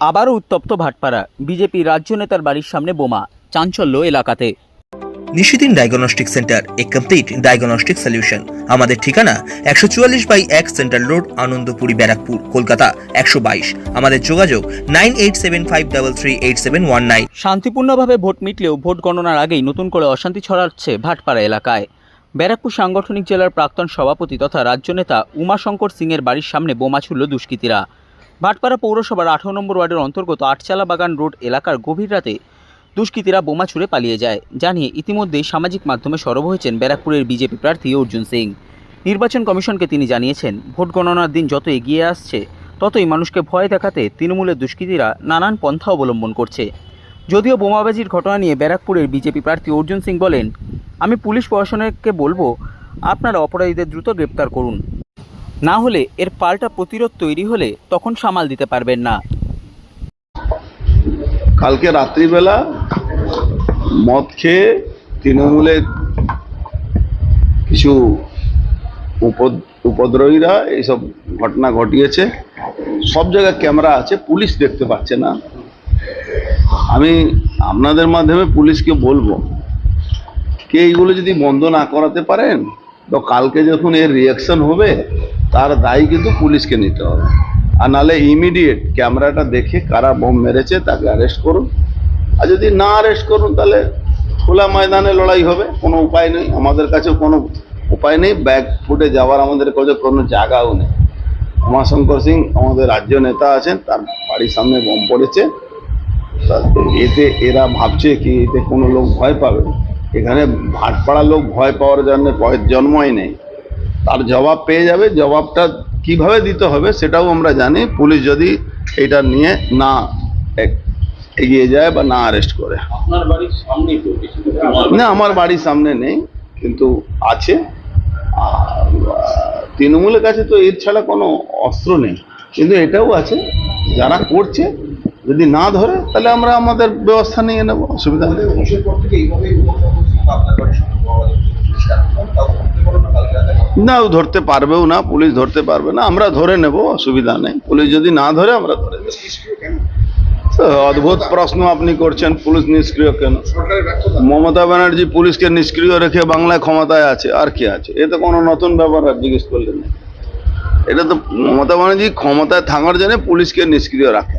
আবারও উত্তপ্ত ভাটপাড়া। বিজেপি রাজ্য নেতার বাড়ির সামনে বোমা চাঞ্চল্য এলাকাতে। Nishidin diagnostic centre a complete diagnostic solution. আমাদের ঠিকানা একশো চুয়াল্লিশ বাই এক সেন্ট্রাল রোড আনন্দপুরি ব্যারাকপুর কলকাতা একশো বাইশ। আমাদের যোগাযোগ nine eight seven five double three eight seven one nine. শান্তিপূর্ণভাবে ভোট মিটলেও ভোট গণনার আগেই নতুন করে অশান্তি ছড়াচ্ছে ভাটপাড়া এলাকায়। ব্যারাকপুর সাংগঠনিক জেলার প্রাক্তন সভাপতি তথা রাজ্য নেতা উমাশঙ্কর সিংয়ের বাড়ির সামনে বোমা ছুড়ল দুষ্কৃতীরা। ভাটপাড়া পৌরসভার আঠারো নম্বর ওয়ার্ডের অন্তর্গত আটচালা বাগান রোড এলাকার গভীর রাতে দুষ্কৃতীরা বোমা ছুড়ে পালিয়ে যায়, জানিয়ে ইতিমধ্যেই সামাজিক মাধ্যমে সরব হয়েছেন ব্যারাকপুরের বিজেপি প্রার্থী অর্জুন সিং। নির্বাচন কমিশনকে তিনি জানিয়েছেন, ভোট গণনার দিন যত এগিয়ে আসছে, ততই মানুষকে ভয় দেখাতে তৃণমূলের দুষ্কৃতীরা নানান পন্থা অবলম্বন করছে। যদিও বোমাবাজির ঘটনা নিয়ে ব্যারাকপুরের বিজেপি প্রার্থী অর্জুন সিং বলেন, আমি পুলিশ প্রশাসনকে বলব, আপনারা অপরাধীদের দ্রুত গ্রেপ্তার করুন। না হলে এর পাল্টা প্রতিরোধ তৈরি হলে তখন সামাল দিতে পারবেন না। কালকে রাত্রিবেলা মদ খেয়ে তৃণমূলের কিছু উপদ- উপদ্রবীরা এইসব ঘটনা ঘটিয়েছে। সব জায়গায় ক্যামেরা আছে, পুলিশ দেখতে পাচ্ছে না। আমি আপনাদের মাধ্যমে পুলিশকে বলব, কে এইগুলো যদি বন্ধ না করাতে পারেন তো কালকে যখন এর রিয়াকশন হবে, তার দায়ী কিন্তু পুলিশকে নিতে হবে। আর নাহলে ইমিডিয়েট ক্যামেরাটা দেখে কারা বোম মেরেছে, তাকে অ্যারেস্ট করুন। আর যদি না অ্যারেস্ট করুন, তাহলে খোলা ময়দানে লড়াই হবে, কোনো উপায় নেই। আমাদের কাছে কোনো উপায় নেই। ব্যাগ ফুটে যাওয়ার আমাদের কাছে কোনো জায়গাও নেই। উমাশঙ্কর সিং আমাদের রাজ্য নেতা আছেন, তার বাড়ির সামনে বোম পড়েছে। এতে এরা ভাবছে কি, এতে কোনো লোক ভয় পাবে এখানে ভাটপাড়া লোক ভয় পাওয়ার জন্য ভয়ের জন্মই নেই। তার জবাব পেয়ে যাবে জবাবটা কীভাবে দিতে হবে সেটাও আমরা জানি। পুলিশ যদি এটা নিয়ে না এগিয়ে যায় বা না অ্যারেস্ট করে। না আমার বাড়ির সামনে নেই কিন্তু আছে। আর তৃণমূলের কাছে তো এর ছাড়া কোনো অস্ত্র নেই। কিন্তু এটাও আছে যারা করছে যদি না ধরে তাহলে আমরা আমাদের ব্যবস্থা নিয়ে নেব অসুবিধা নেই। না ধরতে পারবেও না পুলিশ ধরতে পারবে না আমরা ধরে নেব অসুবিধা নেই। পুলিশ যদি না ধরে আমরা ধরে নেব। অদ্ভুত প্রশ্ন আপনি করছেন পুলিশ নিষ্ক্রিয় কেন? মমতা ব্যানার্জি পুলিশকে নিষ্ক্রিয় রেখে বাংলায় ক্ষমতায় আছে আর কি আছে? এ তো কোনো নতুন ব্যাপার আর জিজ্ঞেস করলেন। এটা তো মমতা ব্যানার্জি ক্ষমতায় থাকার জন্য পুলিশকে নিষ্ক্রিয় রাখে